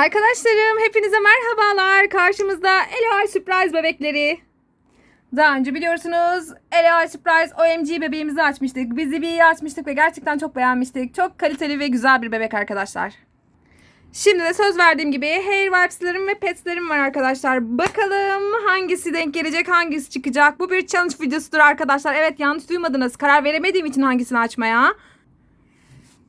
Arkadaşlarım hepinize merhabalar. Karşımızda Eloy Surprise bebekleri. Daha önce biliyorsunuz Eloy Surprise OMG bebeğimizi açmıştık. Bizi bir açmıştık ve gerçekten çok beğenmiştik. Çok kaliteli ve güzel bir bebek arkadaşlar. Şimdi de söz verdiğim gibi Hair Wipes'larım ve Pets'lerim var arkadaşlar. Bakalım hangisi denk gelecek, hangisi çıkacak. Bu bir challenge videosudur arkadaşlar. Evet yanlış duymadınız. Karar veremediğim için hangisini açmaya.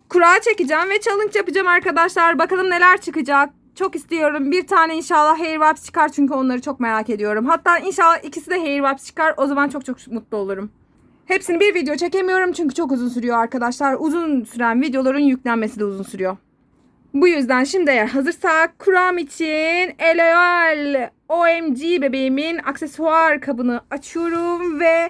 Kura çekeceğim ve challenge yapacağım arkadaşlar. Bakalım neler çıkacak. Çok istiyorum. Bir tane inşallah Hair Wipes çıkar çünkü onları çok merak ediyorum. Hatta inşallah ikisi de Hair Wipes çıkar. O zaman çok çok mutlu olurum. Hepsini bir video çekemiyorum çünkü çok uzun sürüyor arkadaşlar. Uzun süren videoların yüklenmesi de uzun sürüyor. Bu yüzden şimdi eğer hazırsak kuram için LOL OMG bebeğimin aksesuar kabını açıyorum ve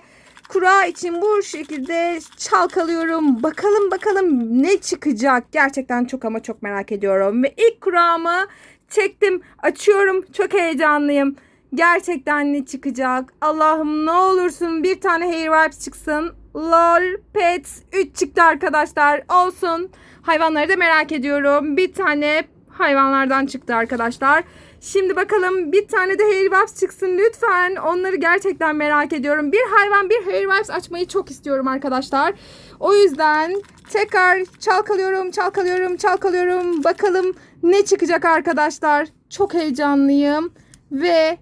kura için bu şekilde çalkalıyorum. Bakalım bakalım ne çıkacak. Gerçekten çok ama çok merak ediyorum. Ve ilk kuramı çektim. Açıyorum. Çok heyecanlıyım. Gerçekten ne çıkacak? Allah'ım ne olursun bir tane Hair Wipes çıksın. LOL Pets 3 çıktı arkadaşlar. Olsun. Hayvanları da merak ediyorum. Bir tane hayvanlardan çıktı arkadaşlar. Şimdi bakalım bir tane de Hair Wipes çıksın lütfen. Onları gerçekten merak ediyorum. Bir hayvan bir Hair Wipes açmayı çok istiyorum arkadaşlar. O yüzden tekrar çalkalıyorum, çalkalıyorum, çalkalıyorum. Bakalım ne çıkacak arkadaşlar. Çok heyecanlıyım. Ve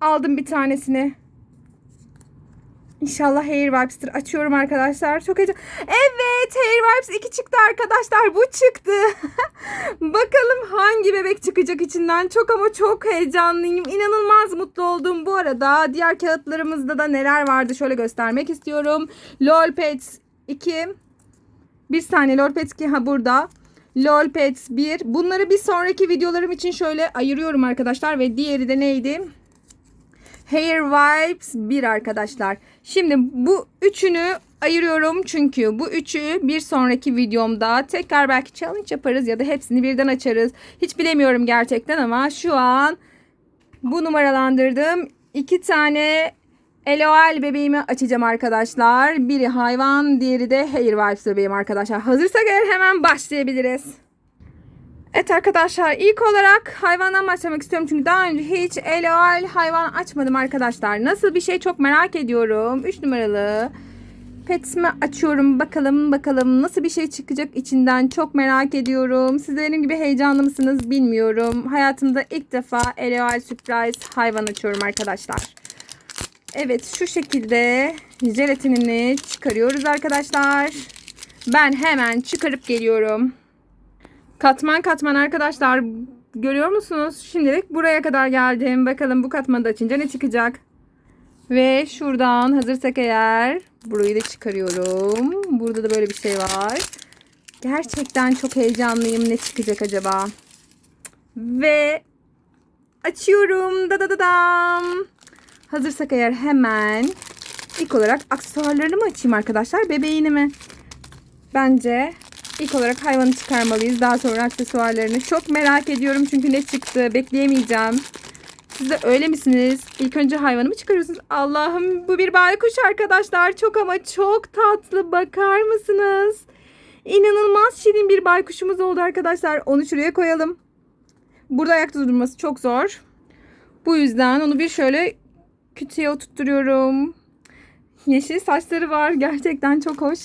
aldım bir tanesini. İnşallah Hair Wipes'tir. Açıyorum arkadaşlar. Çok heyecan. Evet Hair Wipes 2 çıktı arkadaşlar. Bu çıktı. Bakalım hangi bebek çıkacak içinden. Çok ama çok heyecanlıyım. İnanılmaz mutlu oldum. Bu arada diğer kağıtlarımızda da neler vardı şöyle göstermek istiyorum. LOL Pets 2. Bir saniye LOL Pets 2 ha burada. LOL Pets 1. Bunları bir sonraki videolarım için şöyle ayırıyorum arkadaşlar. Ve diğeri de neydi? Hair Wipes 1 arkadaşlar. Şimdi bu üçünü ayırıyorum çünkü bu üçü bir sonraki videomda tekrar belki challenge yaparız ya da hepsini birden açarız. Hiç bilemiyorum gerçekten ama şu an bu numaralandırdım. iki tane LOL bebeğimi açacağım arkadaşlar. Biri hayvan, diğeri de Hair Wipes bebeğim arkadaşlar. Hazırsak eğer hemen başlayabiliriz. Evet arkadaşlar ilk olarak hayvandan başlamak istiyorum. Çünkü daha önce hiç LOL hayvan açmadım arkadaşlar. Nasıl bir şey çok merak ediyorum. 3 numaralı petsimi açıyorum. Bakalım bakalım nasıl bir şey çıkacak içinden. Çok merak ediyorum. Siz de benim gibi heyecanlı mısınız bilmiyorum. Hayatımda ilk defa LOL Surprise hayvan açıyorum arkadaşlar. Evet şu şekilde jelatinini çıkarıyoruz arkadaşlar. Ben hemen çıkarıp geliyorum. Katman katman arkadaşlar görüyor musunuz? Şimdilik buraya kadar geldim. Bakalım bu katmanı da açınca ne çıkacak? Ve şuradan hazırsak eğer burayı da çıkarıyorum. Burada da böyle bir şey var. Gerçekten çok heyecanlıyım. Ne çıkacak acaba? Ve açıyorum. Da da da dam. Hazırsak eğer hemen ilk olarak aksesuarlarını mı açayım arkadaşlar? Bebeğini mi? Bence İlk olarak hayvanı çıkarmalıyız. Daha sonra aksesuarlarını. Çok merak ediyorum çünkü ne çıktı. Bekleyemeyeceğim. Siz de öyle misiniz? İlk önce hayvanı mı çıkarıyorsunuz? Allah'ım bu bir baykuş arkadaşlar. Çok ama çok tatlı. Bakar mısınız? İnanılmaz şirin bir baykuşumuz oldu arkadaşlar. Onu şuraya koyalım. Burada ayakta durması çok zor. Bu yüzden onu bir şöyle kütüye oturtturuyorum. Yeşil saçları var. Gerçekten çok hoş.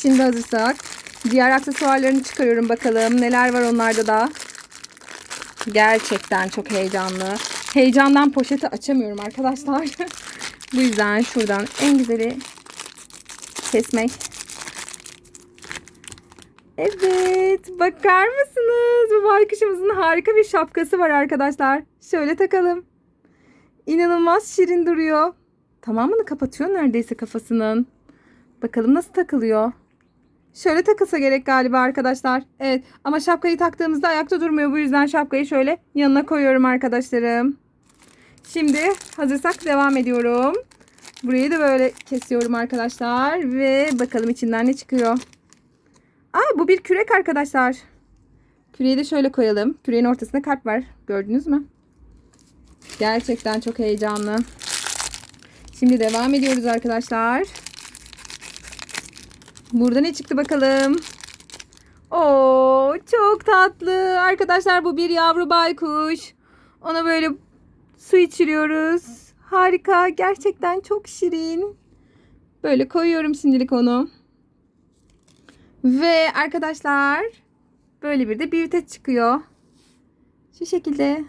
Şimdi hazırsak Diğer aksesuarlarını çıkarıyorum bakalım. Neler var onlarda da. Gerçekten çok heyecanlı. Heyecandan poşeti açamıyorum arkadaşlar. Bu yüzden şuradan en güzeli kesmek. Evet. Bakar mısınız? Bu baykuşumuzun harika bir şapkası var arkadaşlar. Şöyle takalım. İnanılmaz şirin duruyor. Tamamını kapatıyor neredeyse kafasının. Bakalım nasıl takılıyor. Şöyle takılsa gerek galiba arkadaşlar. Evet ama şapkayı taktığımızda ayakta durmuyor. Bu yüzden şapkayı şöyle yanına koyuyorum arkadaşlarım. Şimdi hazırsak devam ediyorum. Burayı da böyle kesiyorum arkadaşlar. Ve bakalım içinden ne çıkıyor. Aa bu bir kürek arkadaşlar. Küreği de şöyle koyalım. Küreğin ortasında kalp var. Gördünüz mü? Gerçekten çok heyecanlı. Şimdi devam ediyoruz arkadaşlar. Burada ne çıktı bakalım? Oo, çok tatlı. Arkadaşlar bu bir yavru baykuş. Ona böyle su içiriyoruz. Harika. Gerçekten çok şirin. Böyle koyuyorum şimdilik onu. Ve arkadaşlar böyle bir de büyüteç çıkıyor. Şu şekilde.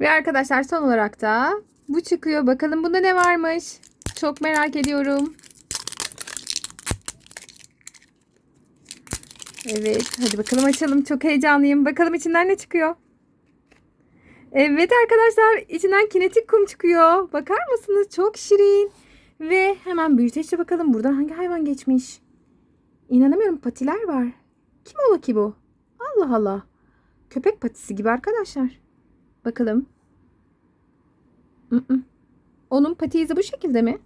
Ve arkadaşlar son olarak da bu çıkıyor. Bakalım bunda ne varmış. Çok merak ediyorum. Evet hadi bakalım açalım. Çok heyecanlıyım. Bakalım içinden ne çıkıyor. Evet arkadaşlar içinden kinetik kum çıkıyor. Bakar mısınız? Çok şirin. Ve hemen büyüteçle bakalım buradan hangi hayvan geçmiş. İnanamıyorum patiler var. Kim ola ki bu? Allah Allah. Köpek patisi gibi arkadaşlar. Bakalım. Mm-mm. Onun pati izi bu şekilde mi?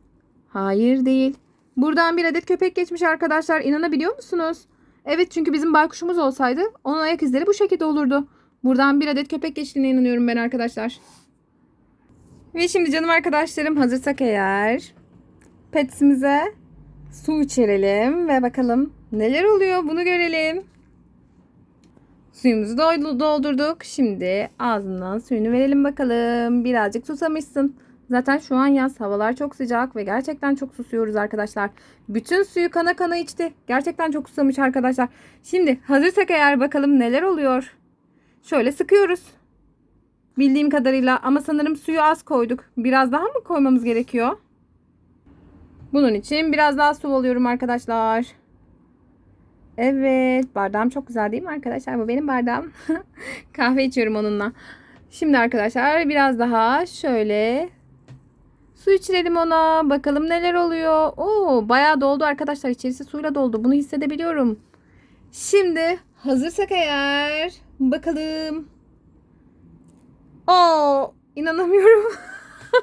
Hayır değil. Buradan bir adet köpek geçmiş arkadaşlar. İnanabiliyor musunuz? Evet çünkü bizim baykuşumuz olsaydı onun ayak izleri bu şekilde olurdu. Buradan bir adet köpek geçtiğine inanıyorum ben arkadaşlar. Ve şimdi canım arkadaşlarım hazırsak eğer petsimize su içirelim ve bakalım neler oluyor bunu görelim. Suyumuzu doldurduk. Şimdi ağzından suyunu verelim bakalım. Birazcık susamışsın. Zaten şu an yaz havalar çok sıcak ve gerçekten çok susuyoruz arkadaşlar. Bütün suyu kana kana içti. Gerçekten çok susamış arkadaşlar. Şimdi hazırsak eğer bakalım neler oluyor. Şöyle sıkıyoruz. Bildiğim kadarıyla ama sanırım suyu az koyduk. Biraz daha mı koymamız gerekiyor? Bunun için biraz daha su alıyorum arkadaşlar. Evet bardağım çok güzel değil mi arkadaşlar? Bu benim bardağım. Kahve içiyorum onunla. Şimdi arkadaşlar biraz daha şöyle su içirelim ona. Bakalım neler oluyor. Oo bayağı doldu arkadaşlar. İçerisi suyla doldu. Bunu hissedebiliyorum. Şimdi hazırsak eğer bakalım. Oo inanamıyorum.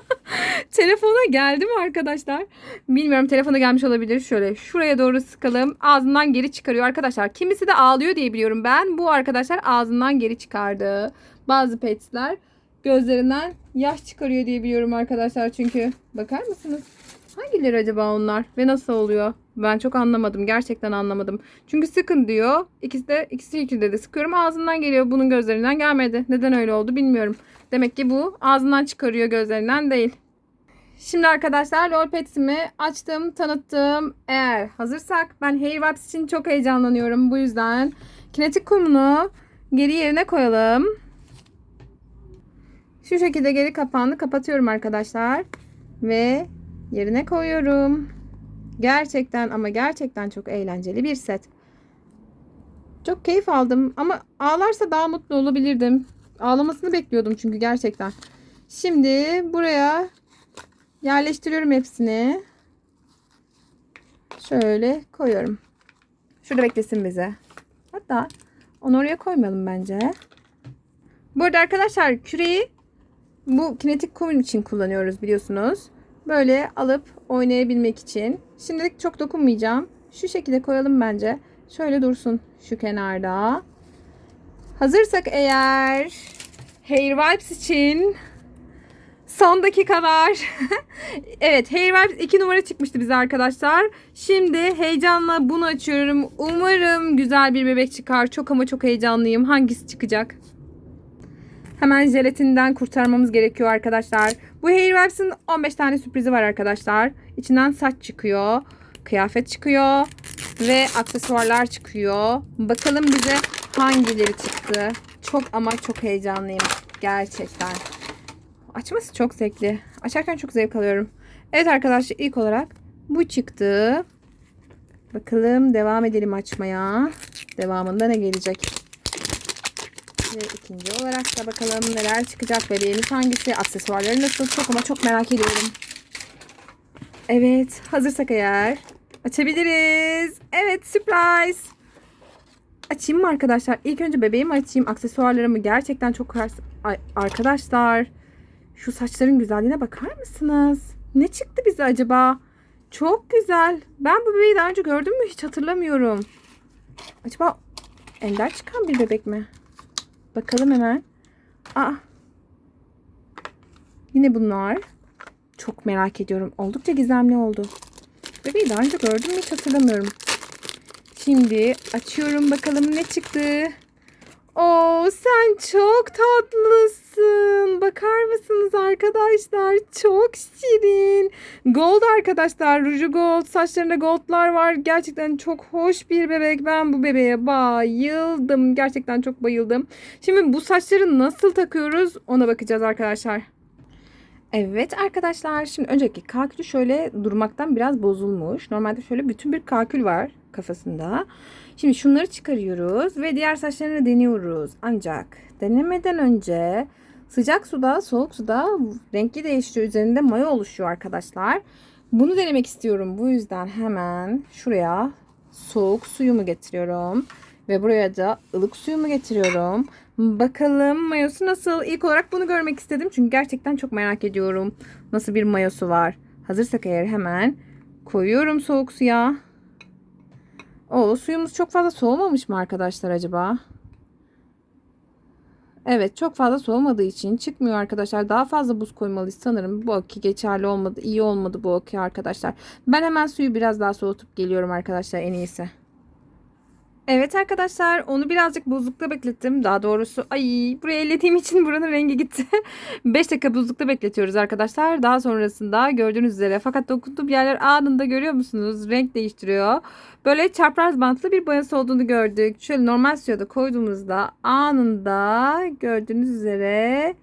Telefona geldi mi arkadaşlar? Bilmiyorum telefona gelmiş olabilir. Şöyle şuraya doğru sıkalım. Ağzından geri çıkarıyor arkadaşlar. Kimisi de ağlıyor diye biliyorum ben. Bu arkadaşlar ağzından geri çıkardı. Bazı petsler gözlerinden yaş çıkarıyor diye biliyorum arkadaşlar çünkü. Bakar mısınız? Hangileri acaba onlar ve nasıl oluyor? Ben çok anlamadım. Gerçekten anlamadım. Çünkü sıkın diyor. İkisi de ikisi ikide de sıkıyorum. Ağzından geliyor. Bunun gözlerinden gelmedi. Neden öyle oldu bilmiyorum. Demek ki bu ağzından çıkarıyor gözlerinden değil. Şimdi arkadaşlar LOL Pets'imi açtım, tanıttım. Eğer hazırsak ben Hair Wipes için çok heyecanlanıyorum. Bu yüzden kinetik kumunu geri yerine koyalım. Şu şekilde geri kapağını kapatıyorum arkadaşlar. Ve yerine koyuyorum. Gerçekten ama gerçekten çok eğlenceli bir set. Çok keyif aldım ama ağlarsa daha mutlu olabilirdim. Ağlamasını bekliyordum çünkü gerçekten. Şimdi buraya yerleştiriyorum hepsini. Şöyle koyuyorum. Şurada beklesin bize. Hatta onu oraya koymayalım bence. Bu arada arkadaşlar küreği bu kinetik kum için kullanıyoruz biliyorsunuz. Böyle alıp oynayabilmek için. Şimdilik çok dokunmayacağım. Şu şekilde koyalım bence. Şöyle dursun şu kenarda. Hazırsak eğer Hair Wipes için son dakikalar. evet Hair Wipes 2 numara çıkmıştı bize arkadaşlar. Şimdi heyecanla bunu açıyorum. Umarım güzel bir bebek çıkar. Çok ama çok heyecanlıyım. Hangisi çıkacak? Hemen jelatinden kurtarmamız gerekiyor arkadaşlar. Bu Hair Wipes'ın 15 tane sürprizi var arkadaşlar. İçinden saç çıkıyor. Kıyafet çıkıyor. Ve aksesuarlar çıkıyor. Bakalım bize hangileri çıktı. Çok ama çok heyecanlıyım. Gerçekten. Açması çok zevkli. Açarken çok zevk alıyorum. Evet arkadaşlar ilk olarak bu çıktı. Bakalım devam edelim açmaya. Devamında ne gelecek? Ve ikinci olarak da bakalım neler çıkacak. Bebeğimiz hangisi? Aksesuarları nasıl? Çok ama çok merak ediyorum. Evet. Hazırsak eğer açabiliriz. Evet. Surprise. Açayım mı arkadaşlar? İlk önce bebeğimi açayım. Aksesuarlarımı gerçekten çok arkadaşlar. Şu saçların güzelliğine bakar mısınız? Ne çıktı bize acaba? Çok güzel. Ben bu bebeği daha önce gördüm mü? Hiç hatırlamıyorum. Acaba ender çıkan bir bebek mi? Bakalım hemen. Aa. Yine bunlar. Çok merak ediyorum. Oldukça gizemli oldu. Bebeği daha önce gördüm hiç hatırlamıyorum. Şimdi açıyorum bakalım ne çıktı. Oo sen çok tatlısın. Bakar mısınız arkadaşlar? Çok şirin. Gold arkadaşlar. Ruju gold. Saçlarında goldlar var. Gerçekten çok hoş bir bebek. Ben bu bebeğe bayıldım. Gerçekten çok bayıldım. Şimdi bu saçları nasıl takıyoruz ona bakacağız arkadaşlar. Evet arkadaşlar şimdi önceki kakülü şöyle durmaktan biraz bozulmuş. Normalde şöyle bütün bir kakül var kafasında. Şimdi şunları çıkarıyoruz ve diğer saçlarını deniyoruz. Ancak denemeden önce sıcak suda soğuk suda rengi değişiyor. Üzerinde maya oluşuyor arkadaşlar. Bunu denemek istiyorum. Bu yüzden hemen şuraya soğuk suyumu getiriyorum. Ve buraya da ılık suyumu getiriyorum. Bakalım mayosu nasıl? İlk olarak bunu görmek istedim. Çünkü gerçekten çok merak ediyorum. Nasıl bir mayosu var. Hazırsak eğer hemen koyuyorum soğuk suya. O suyumuz çok fazla soğumamış mı arkadaşlar acaba? Evet çok fazla soğumadığı için çıkmıyor arkadaşlar. Daha fazla buz koymalıyız sanırım. Bu akü geçerli olmadı. iyi olmadı bu akü arkadaşlar. Ben hemen suyu biraz daha soğutup geliyorum arkadaşlar en iyisi. Evet arkadaşlar onu birazcık buzlukta beklettim. Daha doğrusu ay buraya ellediğim için buranın rengi gitti. 5 dakika buzlukta bekletiyoruz arkadaşlar. Daha sonrasında gördüğünüz üzere fakat dokunduğum yerler anında görüyor musunuz? Renk değiştiriyor. Böyle çapraz bantlı bir boyası olduğunu gördük. Şöyle normal suya da koyduğumuzda anında gördüğünüz üzere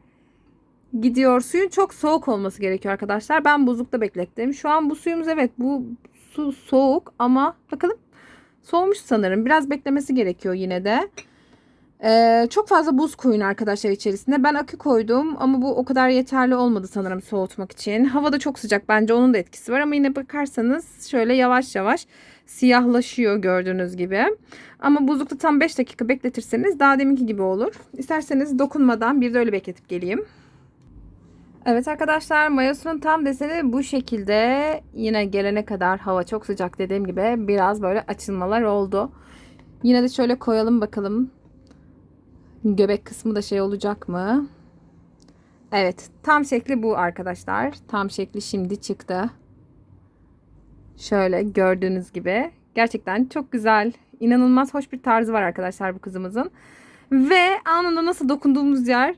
gidiyor. Suyun çok soğuk olması gerekiyor arkadaşlar. Ben buzlukta beklettim. Şu an bu suyumuz evet bu su soğuk ama bakalım Soğumuş sanırım. Biraz beklemesi gerekiyor yine de. Ee, çok fazla buz koyun arkadaşlar içerisinde. Ben akü koydum ama bu o kadar yeterli olmadı sanırım soğutmak için. Hava da çok sıcak bence onun da etkisi var ama yine bakarsanız şöyle yavaş yavaş siyahlaşıyor gördüğünüz gibi. Ama buzlukta tam 5 dakika bekletirseniz daha deminki gibi olur. İsterseniz dokunmadan bir de öyle bekletip geleyim. Evet arkadaşlar mayosunun tam deseni bu şekilde. Yine gelene kadar hava çok sıcak dediğim gibi biraz böyle açılmalar oldu. Yine de şöyle koyalım bakalım. Göbek kısmı da şey olacak mı? Evet tam şekli bu arkadaşlar. Tam şekli şimdi çıktı. Şöyle gördüğünüz gibi. Gerçekten çok güzel. inanılmaz hoş bir tarzı var arkadaşlar bu kızımızın. Ve anında nasıl dokunduğumuz yer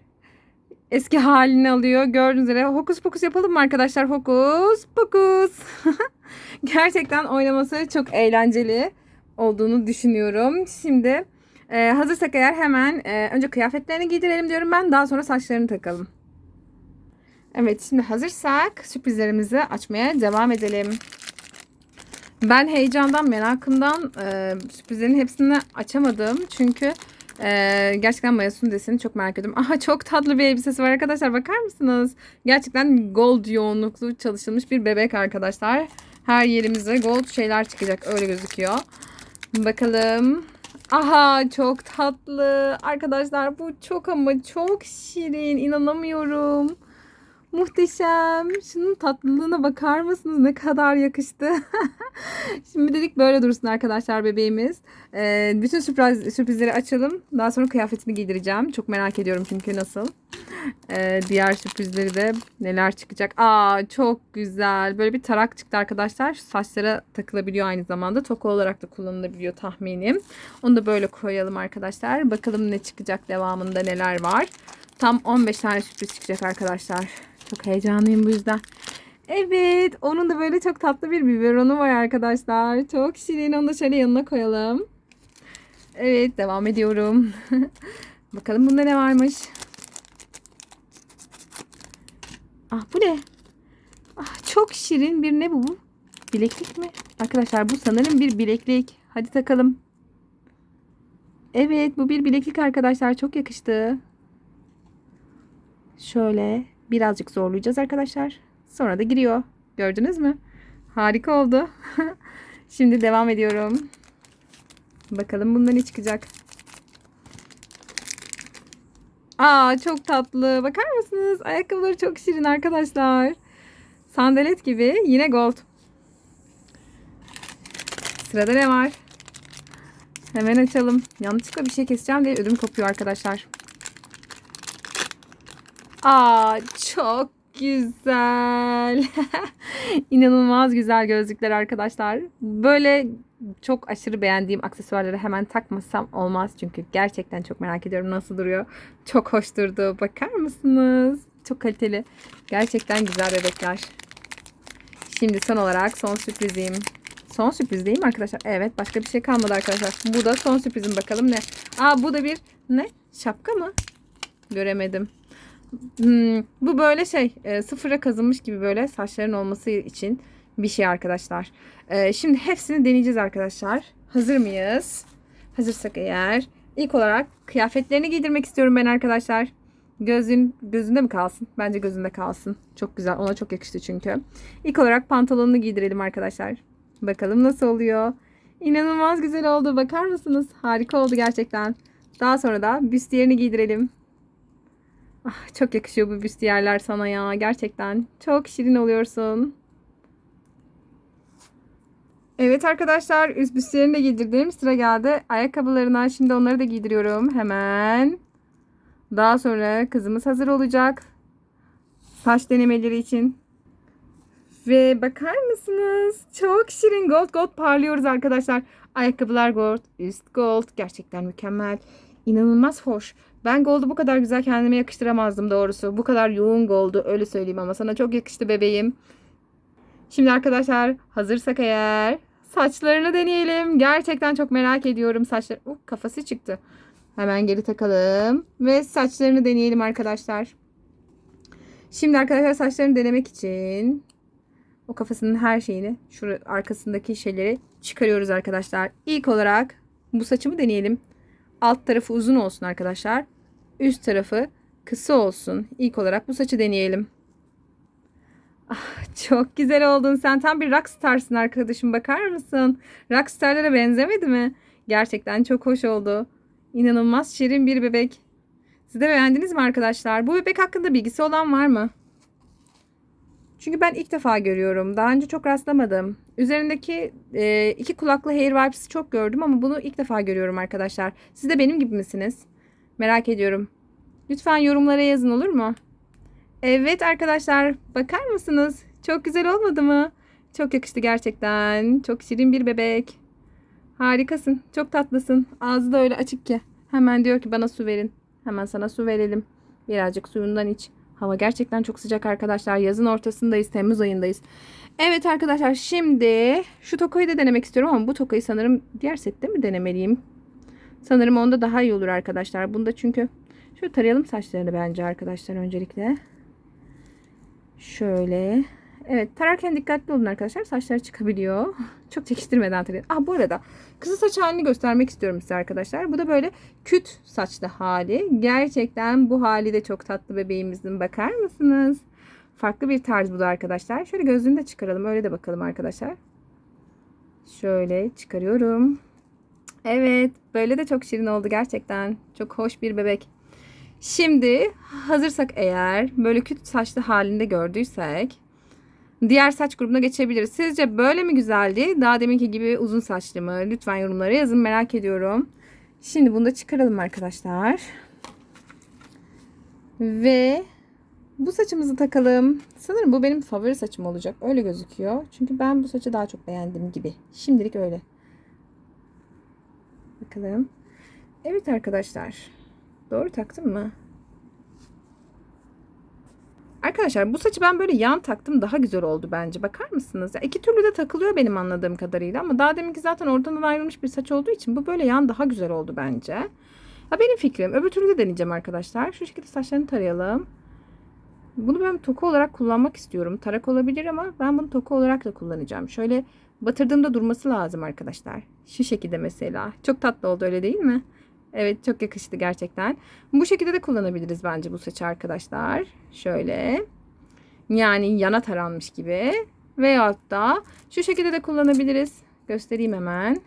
eski halini alıyor. Gördüğünüz üzere hokus pokus yapalım mı arkadaşlar? Hokus pokus. Gerçekten oynaması çok eğlenceli olduğunu düşünüyorum. Şimdi e, hazırsak eğer hemen e, önce kıyafetlerini giydirelim diyorum ben. Daha sonra saçlarını takalım. Evet şimdi hazırsak sürprizlerimizi açmaya devam edelim. Ben heyecandan, merakımdan e, sürprizlerin hepsini açamadım. Çünkü ee, gerçekten mayosunun deseni çok merak ediyorum. Aha çok tatlı bir elbisesi var arkadaşlar. Bakar mısınız? Gerçekten gold yoğunluklu çalışılmış bir bebek arkadaşlar. Her yerimize gold şeyler çıkacak. Öyle gözüküyor. Bakalım. Aha çok tatlı. Arkadaşlar bu çok ama çok şirin. İnanamıyorum. Muhteşem. Şunun tatlılığına bakar mısınız? Ne kadar yakıştı. Şimdi dedik böyle dursun arkadaşlar bebeğimiz. Ee, bütün sürpriz, sürprizleri açalım. Daha sonra kıyafetini giydireceğim. Çok merak ediyorum çünkü nasıl. Ee, diğer sürprizleri de neler çıkacak. Aa çok güzel. Böyle bir tarak çıktı arkadaşlar. Saçlara takılabiliyor aynı zamanda. Toka olarak da kullanılabiliyor tahminim. Onu da böyle koyalım arkadaşlar. Bakalım ne çıkacak devamında neler var. Tam 15 tane sürpriz çıkacak arkadaşlar. Çok heyecanlıyım bu yüzden. Evet. Onun da böyle çok tatlı bir biberonu var arkadaşlar. Çok şirin. Onu da şöyle yanına koyalım. Evet. Devam ediyorum. Bakalım bunda ne varmış. Ah bu ne? Ah çok şirin bir ne bu? Bileklik mi? Arkadaşlar bu sanırım bir bileklik. Hadi takalım. Evet bu bir bileklik arkadaşlar. Çok yakıştı. Şöyle birazcık zorlayacağız arkadaşlar. Sonra da giriyor. Gördünüz mü? Harika oldu. Şimdi devam ediyorum. Bakalım bundan ne çıkacak. Aa çok tatlı. Bakar mısınız? Ayakkabıları çok şirin arkadaşlar. Sandalet gibi. Yine gold. Sırada ne var? Hemen açalım. Yanlışlıkla bir şey keseceğim diye ödüm kopuyor arkadaşlar. Aa çok güzel. İnanılmaz güzel gözlükler arkadaşlar. Böyle çok aşırı beğendiğim aksesuarları hemen takmasam olmaz. Çünkü gerçekten çok merak ediyorum nasıl duruyor. Çok hoş durdu. Bakar mısınız? Çok kaliteli. Gerçekten güzel bebekler. Şimdi son olarak son sürprizim. Son sürpriz değil mi arkadaşlar? Evet başka bir şey kalmadı arkadaşlar. Bu da son sürprizim bakalım ne? Aa bu da bir ne? Şapka mı? Göremedim. Hmm, bu böyle şey e, sıfıra kazınmış gibi böyle saçların olması için bir şey arkadaşlar. E, şimdi hepsini deneyeceğiz arkadaşlar. Hazır mıyız? Hazırsak eğer ilk olarak kıyafetlerini giydirmek istiyorum ben arkadaşlar. Gözün gözünde mi kalsın? Bence gözünde kalsın. Çok güzel. Ona çok yakıştı çünkü. İlk olarak pantolonunu giydirelim arkadaşlar. Bakalım nasıl oluyor. İnanılmaz güzel oldu. Bakar mısınız? Harika oldu gerçekten. Daha sonra da büstiyerini giydirelim. Ah, çok yakışıyor bu büstiyerler sana ya. Gerçekten. Çok şirin oluyorsun. Evet arkadaşlar üst büstiyerini de giydirdim. Sıra geldi. Ayakkabılarına şimdi onları da giydiriyorum. Hemen. Daha sonra kızımız hazır olacak. Saç denemeleri için. Ve bakar mısınız? Çok şirin gold gold parlıyoruz arkadaşlar. Ayakkabılar gold, üst gold. Gerçekten mükemmel. İnanılmaz hoş. Ben gold'u bu kadar güzel kendime yakıştıramazdım doğrusu. Bu kadar yoğun gold'u öyle söyleyeyim ama sana çok yakıştı bebeğim. Şimdi arkadaşlar hazırsak eğer saçlarını deneyelim. Gerçekten çok merak ediyorum saçlar. Uh, kafası çıktı. Hemen geri takalım ve saçlarını deneyelim arkadaşlar. Şimdi arkadaşlar saçlarını denemek için o kafasının her şeyini şu arkasındaki şeyleri çıkarıyoruz arkadaşlar. İlk olarak bu saçımı deneyelim. Alt tarafı uzun olsun arkadaşlar. Üst tarafı kısa olsun. İlk olarak bu saçı deneyelim. Ah, çok güzel oldun. Sen tam bir rockstarsın arkadaşım. Bakar mısın? Rockstarlara benzemedi mi? Gerçekten çok hoş oldu. İnanılmaz şirin bir bebek. Siz de beğendiniz mi arkadaşlar? Bu bebek hakkında bilgisi olan var mı? Çünkü ben ilk defa görüyorum. Daha önce çok rastlamadım. Üzerindeki e, iki kulaklı Hair Vibes'i çok gördüm ama bunu ilk defa görüyorum arkadaşlar. Siz de benim gibi misiniz? Merak ediyorum. Lütfen yorumlara yazın olur mu? Evet arkadaşlar bakar mısınız? Çok güzel olmadı mı? Çok yakıştı gerçekten. Çok şirin bir bebek. Harikasın. Çok tatlısın. Ağzı da öyle açık ki. Hemen diyor ki bana su verin. Hemen sana su verelim. Birazcık suyundan iç. Hava gerçekten çok sıcak arkadaşlar. Yazın ortasındayız. Temmuz ayındayız. Evet arkadaşlar şimdi şu tokayı da denemek istiyorum ama bu tokayı sanırım diğer sette mi denemeliyim? Sanırım onda daha iyi olur arkadaşlar. Bunda çünkü şöyle tarayalım saçlarını bence arkadaşlar öncelikle. Şöyle. Evet tararken dikkatli olun arkadaşlar. Saçları çıkabiliyor. Çok çekiştirmeden tarayın. Ah bu arada kısa saç halini göstermek istiyorum size arkadaşlar. Bu da böyle küt saçlı hali. Gerçekten bu hali de çok tatlı bebeğimizin. Bakar mısınız? Farklı bir tarz bu da arkadaşlar. Şöyle gözlüğünü de çıkaralım. Öyle de bakalım arkadaşlar. Şöyle çıkarıyorum. Evet. Böyle de çok şirin oldu gerçekten. Çok hoş bir bebek. Şimdi hazırsak eğer böyle küt saçlı halinde gördüysek diğer saç grubuna geçebiliriz. Sizce böyle mi güzeldi? Daha deminki gibi uzun saçlı mı? Lütfen yorumlara yazın merak ediyorum. Şimdi bunu da çıkaralım arkadaşlar. Ve bu saçımızı takalım. Sanırım bu benim favori saçım olacak. Öyle gözüküyor. Çünkü ben bu saçı daha çok beğendim gibi. Şimdilik öyle. Bakalım. Evet arkadaşlar. Doğru taktım mı? Arkadaşlar bu saçı ben böyle yan taktım daha güzel oldu bence. Bakar mısınız? Ya iki türlü de takılıyor benim anladığım kadarıyla ama daha deminki zaten ortadan ayrılmış bir saç olduğu için bu böyle yan daha güzel oldu bence. Ha benim fikrim. Öbür türlü de deneyeceğim arkadaşlar. Şu şekilde saçlarını tarayalım. Bunu ben toku olarak kullanmak istiyorum. Tarak olabilir ama ben bunu toku olarak da kullanacağım. Şöyle batırdığımda durması lazım arkadaşlar. Şu şekilde mesela. Çok tatlı oldu öyle değil mi? Evet çok yakıştı gerçekten. Bu şekilde de kullanabiliriz bence bu saçı arkadaşlar. Şöyle. Yani yana taranmış gibi. Veyahut da şu şekilde de kullanabiliriz. Göstereyim hemen.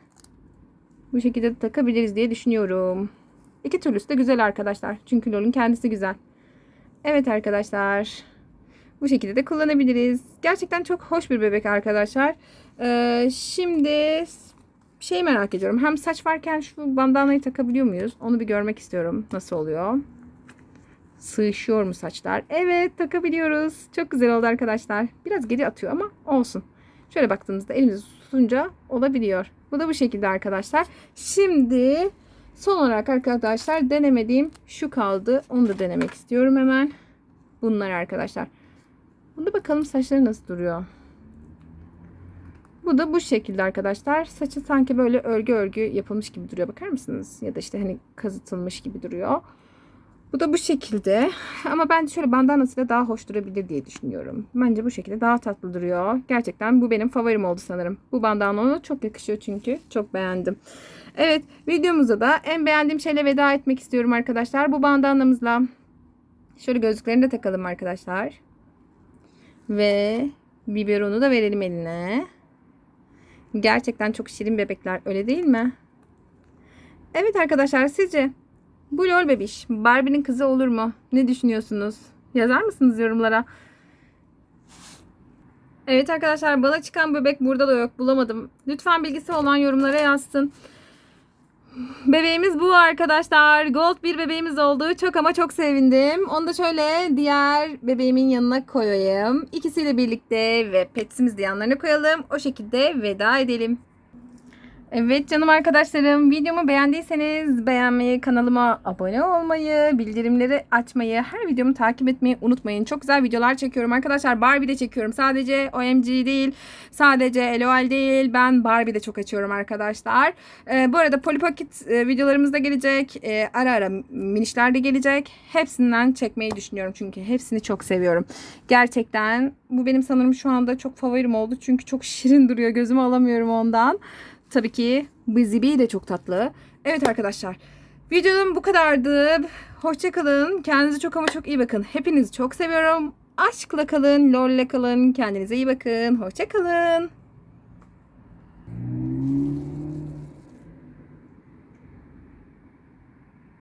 Bu şekilde de takabiliriz diye düşünüyorum. İki türlüsü de güzel arkadaşlar. Çünkü LOL'ün kendisi güzel. Evet arkadaşlar. Bu şekilde de kullanabiliriz. Gerçekten çok hoş bir bebek arkadaşlar. Ee, şimdi şey merak ediyorum. Hem saç varken şu bandanayı takabiliyor muyuz? Onu bir görmek istiyorum. Nasıl oluyor? Sığışıyor mu saçlar? Evet takabiliyoruz. Çok güzel oldu arkadaşlar. Biraz geri atıyor ama olsun. Şöyle baktığımızda elimizi tutunca olabiliyor. Bu da bu şekilde arkadaşlar. Şimdi son olarak arkadaşlar denemediğim şu kaldı. Onu da denemek istiyorum hemen. Bunlar arkadaşlar. Bunda bakalım saçları nasıl duruyor. Bu da bu şekilde arkadaşlar. Saçı sanki böyle örgü örgü yapılmış gibi duruyor. Bakar mısınız? Ya da işte hani kazıtılmış gibi duruyor. Bu da bu şekilde. Ama ben şöyle bandanasıyla daha hoş durabilir diye düşünüyorum. Bence bu şekilde daha tatlı duruyor. Gerçekten bu benim favorim oldu sanırım. Bu bandana ona çok yakışıyor çünkü. Çok beğendim. Evet videomuza da en beğendiğim şeyle veda etmek istiyorum arkadaşlar. Bu bandanamızla şöyle gözlüklerini de takalım arkadaşlar. Ve biberonu da verelim eline. Gerçekten çok şirin bebekler öyle değil mi? Evet arkadaşlar sizce bu lol bebiş Barbie'nin kızı olur mu? Ne düşünüyorsunuz? Yazar mısınız yorumlara? Evet arkadaşlar bana çıkan bebek burada da yok bulamadım. Lütfen bilgisi olan yorumlara yazsın. Bebeğimiz bu arkadaşlar. Gold bir bebeğimiz oldu. Çok ama çok sevindim. Onu da şöyle diğer bebeğimin yanına koyayım. İkisiyle birlikte ve petsimizi de yanlarına koyalım. O şekilde veda edelim. Evet canım arkadaşlarım videomu beğendiyseniz beğenmeyi, kanalıma abone olmayı, bildirimleri açmayı, her videomu takip etmeyi unutmayın. Çok güzel videolar çekiyorum arkadaşlar. Barbie de çekiyorum. Sadece OMG değil, sadece LOL değil. Ben Barbie de çok açıyorum arkadaşlar. Ee, bu arada Polly Pocket e, videolarımız da gelecek. Ee, ara ara minişler de gelecek. Hepsinden çekmeyi düşünüyorum çünkü hepsini çok seviyorum. Gerçekten bu benim sanırım şu anda çok favorim oldu. Çünkü çok şirin duruyor. Gözümü alamıyorum ondan. Tabii ki Bizibi de çok tatlı. Evet arkadaşlar. Videom bu kadardı. Hoşçakalın. Kendinize çok ama çok iyi bakın. Hepinizi çok seviyorum. Aşkla kalın, lolle kalın. Kendinize iyi bakın. Hoşçakalın.